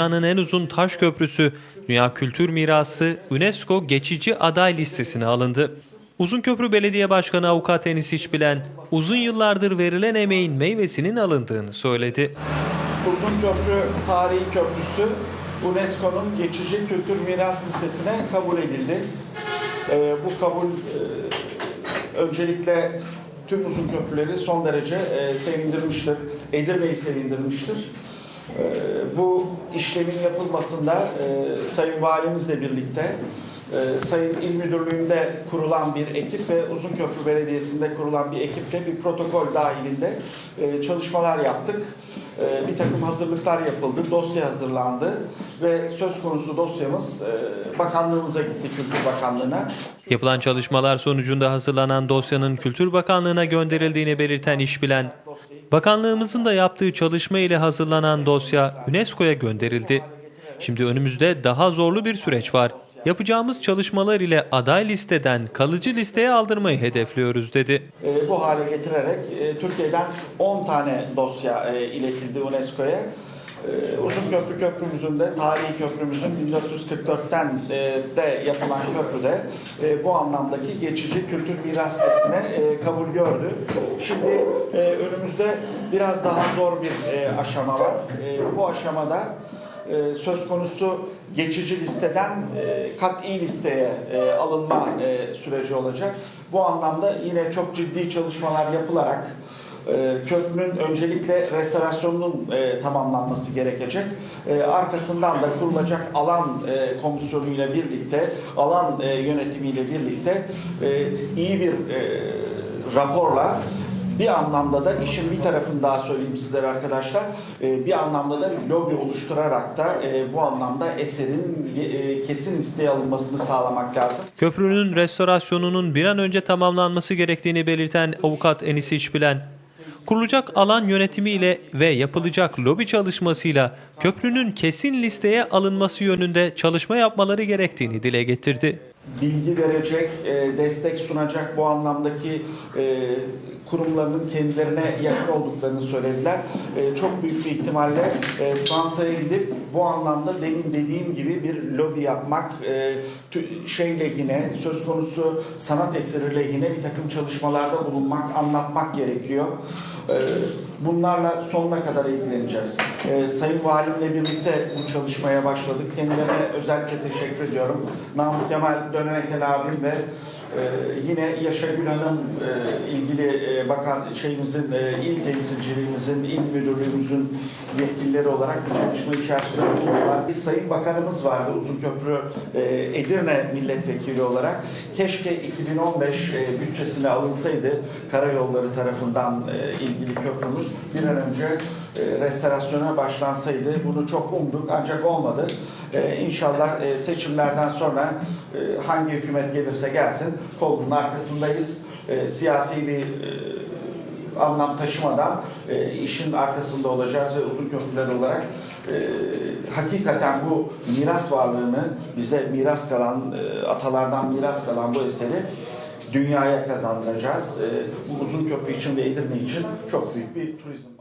Dünyanın en uzun taş köprüsü, Dünya Kültür Mirası UNESCO geçici aday listesine alındı. Uzun Köprü Belediye Başkanı Avukat Enis İçbilen, uzun yıllardır verilen emeğin meyvesinin alındığını söyledi. Uzun Köprü Tarihi Köprüsü UNESCO'nun geçici kültür miras listesine kabul edildi. Ee, bu kabul e, öncelikle tüm uzun köprüleri son derece e, sevindirmiştir. Edirne'yi sevindirmiştir. Ee, bu işlemin yapılmasında e, Sayın Valimizle birlikte e, Sayın İl Müdürlüğü'nde kurulan bir ekip ve Uzunköprü Belediyesi'nde kurulan bir ekiple bir protokol dahilinde e, çalışmalar yaptık. Bir takım hazırlıklar yapıldı, dosya hazırlandı ve söz konusu dosyamız bakanlığımıza gitti, Kültür Bakanlığı'na. Yapılan çalışmalar sonucunda hazırlanan dosyanın Kültür Bakanlığı'na gönderildiğini belirten İşbilen, Bakanlığımızın da yaptığı çalışma ile hazırlanan dosya UNESCO'ya gönderildi. Şimdi önümüzde daha zorlu bir süreç var. Yapacağımız çalışmalar ile aday listeden kalıcı listeye aldırmayı hedefliyoruz dedi. E, bu hale getirerek e, Türkiye'den 10 tane dosya e, iletildi UNESCO'ya. E, Uzunköprü Köprümüzün de, tarihi köprümüzün 1444'ten e, de yapılan köprüde e, bu anlamdaki geçici kültür miras listesine kabul gördü. Şimdi e, önümüzde biraz daha zor bir e, aşama var. Bu aşamada söz konusu geçici listeden e, kat'i listeye alınma süreci olacak. Bu anlamda yine çok ciddi çalışmalar yapılarak e, köprünün öncelikle restorasyonunun e, tamamlanması gerekecek. E, arkasından da kurulacak alan e, komisyonuyla birlikte, alan e, yönetimiyle birlikte e, iyi bir e, raporla bir anlamda da işin bir tarafını daha söyleyeyim sizlere arkadaşlar. Ee, Bir anlamda da lobi oluşturarak da e, bu anlamda eserin e, kesin listeye alınmasını sağlamak lazım. Köprünün restorasyonunun bir an önce tamamlanması gerektiğini belirten avukat Enis İçbilen, kurulacak alan yönetimiyle ve yapılacak lobi çalışmasıyla köprünün kesin listeye alınması yönünde çalışma yapmaları gerektiğini dile getirdi. bilgi verecek, e, destek sunacak bu anlamdaki e, kurumlarının kendilerine yakın olduklarını söylediler. E, Çok büyük bir ihtimalle e, Fransa'ya gidip bu anlamda demin dediğim gibi bir lobi yapmak, e, şey lehine, söz konusu sanat eseri lehine bir takım çalışmalarda bulunmak, anlatmak gerekiyor. E, Bunlarla sonuna kadar ilgileneceğiz. E, Sayın Valimle birlikte bu çalışmaya başladık. Kendilerine özellikle teşekkür ediyorum. Namık Kemal Dönemekel abim ve e, yine Yaşa Gül Hanım e, ilgili e, bakan şeyimizin, e, il temsilciliğimizin, il müdürlüğümüzün yetkilileri olarak bu çalışma içerisinde bulundular. Bir Sayın Bakanımız vardı Uzunköprü e, Edirne milletvekili olarak. Keşke 2015 e, bütçesine alınsaydı karayolları tarafından e, ilgili köprümüz bir an önce e, restorasyona başlansaydı. Bunu çok umduk ancak olmadı. E, İnşallah e, seçimlerden sonra e, hangi hükümet gelirse gelsin kolunun arkasındayız. E, Siyasi bir anlam taşımadan işin arkasında olacağız ve uzun köprüler olarak hakikaten bu miras varlığını bize miras kalan, atalardan miras kalan bu eseri dünyaya kazandıracağız. Bu uzun köprü için ve Edirne için çok büyük bir turizm